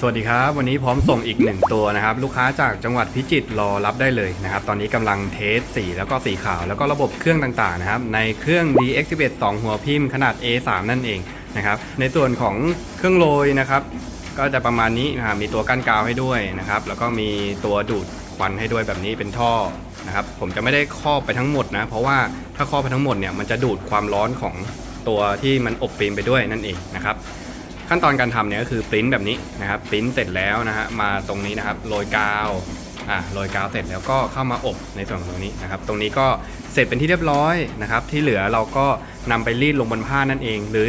สวัสดีครับ วันนี้พร้อมส่งอีกหนึ่งตัวนะครับ ลูกค้าจากจังหวัดพิจิตรรอรับได้เลยนะครับ ตอนนี้กำลังเทสสีแล้วก็สีขาว แล้วก็ระบบเครื่องต่างๆนะครับ ในเครื่อง DX11 2 หัวพิมพ์ขนาด A3 นั่นเองนะครับ ในส่วนของเครื่องโรยนะครับ ก็จะประมาณนี้นะครับมีตัวกั้นกาวให้ด้วยนะครับ แล้วก็มีตัวดูดควันให้ด้วยแบบนี้เป็นท่อนะครับ ผมจะไม่ได้ครอบไปทั้งหมดนะ เพราะว่าถ้าครอบไปทั้งหมดเนี่ยมันจะดูดความร้อนของตัวที่มันอบฟิล์มไปด้วยนั่นเองนะครับ ขั้นตอนการทำเนี่ยก็คือปริ้นแบบนี้นะครับปริ้นเสร็จแล้วนะฮะมาตรงนี้นะครับโรยกาวอะโรยกาวเสร็จแล้วก็เข้ามาอบในส่วนของตรงนี้นะครับตรงนี้ก็เสร็จเป็นที่เรียบร้อยนะครับที่เหลือเราก็นำไปรีดลงบนผ้านั่นเอง หรือ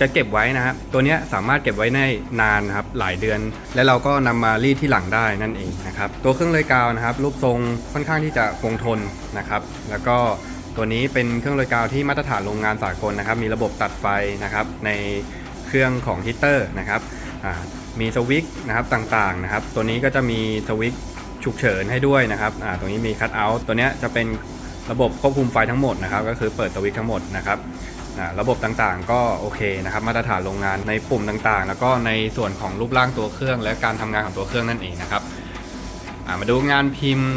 จะเก็บไว้นะครับตัวเนี้ยสามารถเก็บไว้ในนานนะครับหลายเดือน และเราก็นำมารีดที่หลังได้นั่นเองนะครับตัวเครื่องเลยกาวนะครับรูปทรงค่อนข้างที่จะคงทนนะครับแล้วก็ตัวนี้เป็นเครื่องเลยกาวที่มาตรฐานโรงงานสากลนะครับมีระบบตัดไฟนะครับใน เครื่องของฮีเตอร์นะครับมีสวิตช์นะครับต่างๆนะครับ ตัวนี้ก็จะมีสวิตช์ฉุกเฉินให้ด้วยนะครับตรงนี้มีคัตเอาท์ตัวนี้จะเป็นระบบควบคุมไฟทั้งหมดนะครับ ก็คือเปิดสวิตช์ทั้งหมดนะครับระบบต่างๆ ก็โอเคนะครับ มาตรฐานโรงงานในปุ่มต่างๆ แล้วก็ในส่วนของรูปร่างตัวเครื่อง และการทำงานของตัวเครื่องนั่นเองนะครับ มาดูงานพิมพ์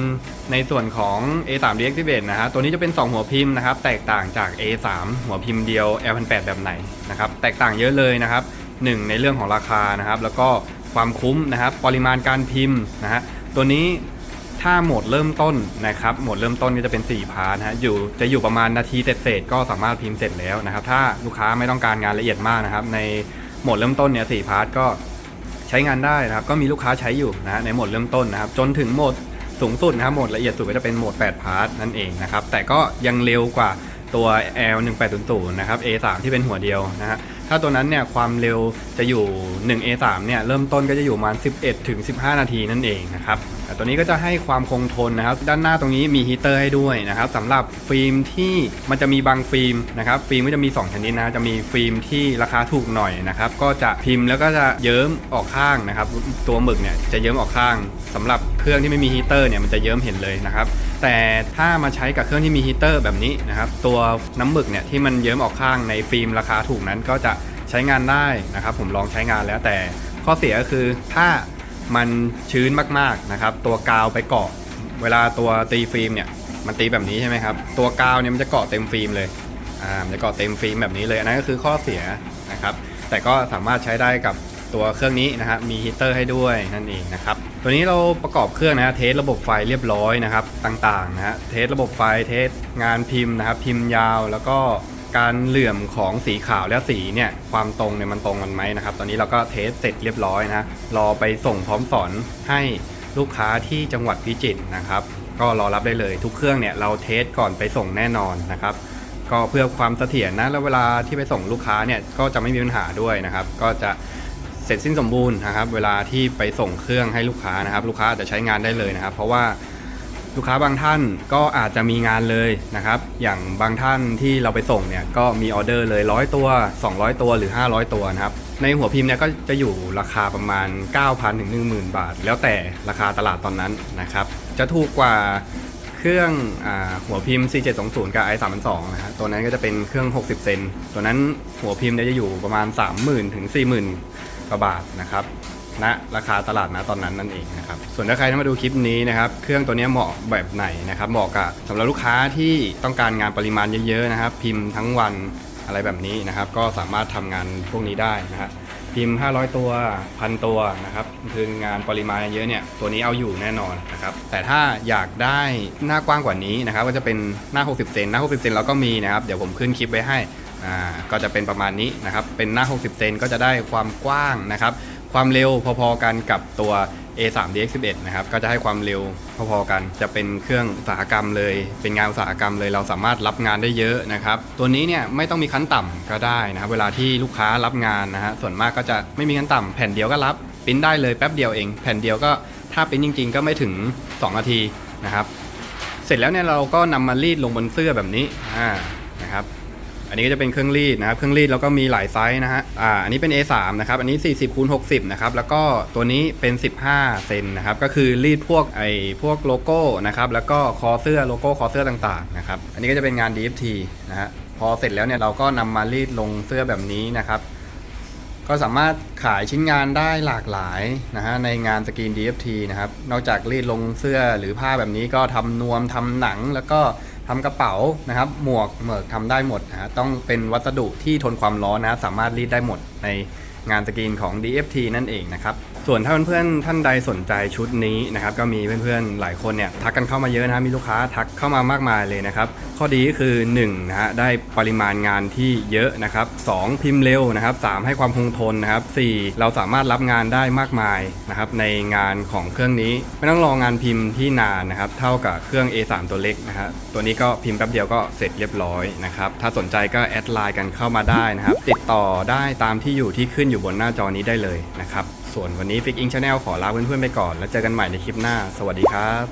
ในส่วนของ A3 Reactivate นะฮะตัวนี้จะเป็น 2 หัวพิมพ์นะครับ แตกต่างจาก A3 หัวพิมพ์เดียว L1008 แบบไหนนะครับ แตกต่างเยอะเลยนะครับ 1 ในเรื่องของราคานะครับ แล้วก็ความคุ้มนะครับ ปริมาณการพิมพ์นะฮะ ตัวนี้ถ้าโหมดเริ่มต้นนะครับ โหมดเริ่มต้นก็จะเป็น 4 พาร์ทนะฮะ อยู่จะอยู่ประมาณนาทีเศษๆก็สามารถพิมพ์เสร็จแล้วนะครับ ถ้าลูกค้าไม่ต้องการงานละเอียดมากนะครับ ในโหมดเริ่มต้นเนี่ยสพาร์ทก็ ใช้งานได้นะครับก็มีลูกค้าใช้อยู่นะในโหมดเริ่มต้นนะครับจนถึงโหมดสูงสุดนะครับโหมดละเอียดสุดก็จะเป็นโหมด 8 พาร์ทนั่นเองนะครับแต่ก็ยังเร็วกว่าตัว L1800 นะครับ A3 ที่เป็นหัวเดียวนะฮะ ถ้าตัวนั้นเนี่ยความเร็วจะอยู่ 1 A3 เนี่ยเริ่มต้นก็จะอยู่ประมาณ 11ถึง15 นาทีนั่นเองนะครับแต่ตัวนี้ก็จะให้ความคงทนนะครับ ด้านหน้าตรงนี้มีฮีเตอร์ให้ด้วยนะครับสำหรับฟิล์มที่มันจะมีบางฟิล์มนะครับ ฟิล์มก็จะมี 2 ชนิดนะ จะมีฟิล์มที่ราคาถูกหน่อยนะครับ ก็จะพิมพ์แล้วก็จะเยิ้มออกข้างนะครับ ตัวหมึกเนี่ยจะเยิ้มออกข้างสำหรับเครื่องที่ไม่มีฮีเตอร์เนี่ยมันจะเยิ้มเห็นเลยนะครับแต่ถ้ามาใช้กับเครื่องที่มีฮีเตอร์แบบนี้นะครับตัวน้ำหมึกเนี่ยที่มันเยิ้มออกข้างในฟิล์มราคาถูกนั้นก็จะใช้งานได้นะครับ ผมลองใช้งานแล้วแต่ข้อเสียก็คือถ้ามันชื้นมากๆนะครับ ตัวกาวไปเกาะ เวลาตัวตีฟิล์มเนี่ยมันตีแบบนี้ใช่ไหมครับ ตัวกาวเนี่ยมันจะเกาะเต็มฟิล์มเลยอ่ามันจะเกาะเต็มฟิล์มแบบนี้เลยอันนั้นก็คือข้อเสียนะครับ แต่ก็สามารถใช้ได้กับตัวเครื่องนี้นะครับมีฮีเตอร์ให้ด้วยนั่นเองนะครับ ตัวนี้เราประกอบเครื่องนะฮะเทสระบบไฟเรียบร้อยนะครับต่างๆนะฮะเทสระบบไฟเทสงานพิมพ์นะครับ พิมพ์ยาวแล้วก็การเหลื่อมของสีขาวและสีเนี่ยความตรงเนี่ยมันตรงกันไหมนะครับ ตอนนี้เราก็เทสเสร็จเรียบร้อยนะรอไปส่งพร้อมสอนให้ลูกค้าที่จังหวัดพิจิตรนะครับ ก็รอรับได้เลยทุกเครื่องเนี่ยเราเทสก่อนไปส่งแน่นอนนะครับ ก็เพื่อความเสถียรนะแล้วเวลาที่ไปส่งลูกค้าเนี่ยก็จะไม่มีปัญหาด้วยนะครับ ก็จะ เสร็จสิ้นสมบูรณ์นะครับ เวลาที่ไปส่งเครื่องให้ลูกค้านะครับ ลูกค้าอาจจะใช้งานได้เลยนะครับ เพราะว่าลูกค้าบางท่านก็อาจจะมีงานเลยนะครับ อย่างบางท่านที่เราไปส่งเนี่ยก็มีออเดอร์เลย100ตัว 200 ตัวหรือ 500 ตัวนะครับ ในหัวพิมพ์เนี่ยก็จะอยู่ราคาประมาณ 9,000ถึง10,000 บาท แล้วแต่ราคาตลาดตอนนั้นนะครับ จะถูกกว่าเครื่องอหัวพิมพ์ C720 กับ i302 นะฮะตัวนั้นก็จะเป็นเครื่อง 60 เซน ตัวนั้นหัวพิมพ์เนี่ยจะอยู่ประมาณ 30,000ถึง40,000 กว่าบาทนะครับณราคาตลาดนะตอนนั้นนั่นเองนะครับส่วนถ้าใครที่มาดูคลิปนี้นะครับเครื่องตัวนี้เหมาะแบบไหนนะครับเหมาะกับสำหรับลูกค้าที่ต้องการงานปริมาณเยอะๆนะครับ พิมพ์ทั้งวันอะไรแบบนี้นะครับ ก็สามารถทำงานพวกนี้ได้นะครับพิมพ์ 500 ตัวพันตัวนะครับคืองานปริมาณเยอะเนี่ยตัวนี้เอาอยู่แน่นอนนะครับแต่ถ้าอยากได้หน้ากว้างกว่านี้นะครับก็จะเป็นหน้า 60 เซนหน้า 60 เซนเราก็มีนะครับเดี๋ยวผมขึ้นคลิปไว้ให้ อ่าก็จะเป็นประมาณนี้นะครับ เป็นหน้า 60 เซนก็จะได้ความกว้างนะครับ ความเร็วพอๆกันกับตัว A3 DX11 นะครับ ก็จะให้ความเร็วพอๆกัน จะเป็นเครื่องอุตสาหกรรมเลย เป็นงานอุตสาหกรรมเลย เราสามารถรับงานได้เยอะนะครับ ตัวนี้เนี่ยไม่ต้องมีขั้นต่ำก็ได้นะครับ เวลาที่ลูกค้ารับงานนะฮะ ส่วนมากก็จะไม่มีขั้นต่ำแผ่นเดียวก็รับปิ้นได้เลยแป๊บเดียวเอง แผ่นเดียวก็ถ้าปิ้นจริง ๆ ก็ไม่ถึง 2 นาทีนะครับ เสร็จแล้วเนี่ยเราก็นำมารีดลงบนเสื้อแบบนี้ อ่า นะครับ อันนี้ก็จะเป็นเครื่องรีดนะครับ เครื่องรีดแล้วก็มีหลายไซส์นะฮะ อ่า อันนี้เป็น A3 นะครับ อันนี้ 40คูณ60 นะครับ แล้วก็ตัวนี้เป็น 15 เซนนะครับ ก็คือรีดพวกไอ้พวกโลโก้นะครับ แล้วก็คอเสื้อโลโก้คอเสื้อต่างๆนะครับ อันนี้ก็จะเป็นงาน DFT นะฮะ พอเสร็จแล้วเนี่ยเราก็นำมารีดลงเสื้อแบบนี้นะครับก็สามารถขายชิ้นงานได้หลากหลายนะฮะในงานสกรีน DFT นะครับ นอกจากรีดลงเสื้อหรือผ้าแบบนี้ก็ทำนวมทำหนังแล้วก็ ทำกระเป๋านะครับ หมวกเหมือกทำได้หมดนะฮะต้องเป็นวัสดุที่ทนความร้อนนะสามารถรีดได้หมดใน งานสกรีนของ DFT นั่นเองนะครับ ส่วนถ้าเพื่อนๆท่านใดสนใจชุดนี้นะครับก็มีเพื่อนๆหลายคนเนี่ยทักกันเข้ามาเยอะนะฮะมีลูกค้าทักเข้ามามากมายเลยนะครับ ข้อดีก็คือ1นะฮะได้ปริมาณงานที่เยอะนะครับ2พิมพ์เร็วนะครับ3ให้ความคงทนนะครับ4เราสามารถรับงานได้มากมายนะครับในงานของเครื่องนี้ ไม่ต้องรองานพิมพ์ที่นานนะครับเท่ากับเครื่อง A3 ตัวเล็กนะฮะตัวนี้ก็พิมพ์แป๊บเดียวก็เสร็จเรียบร้อยนะครับถ้าสนใจก็แอดไลน์กันเข้ามาได้นะครับติดต่อได้ตามที่อยู่ที่ขึ้นอยู่บนหน้าจอนี้ได้เลยนะครับ ส่วนวันนี้ฟิกอิงชาแนลขอลาเพื่อนๆไปก่อน แล้วเจอกันใหม่ในคลิปหน้า สวัสดีครับ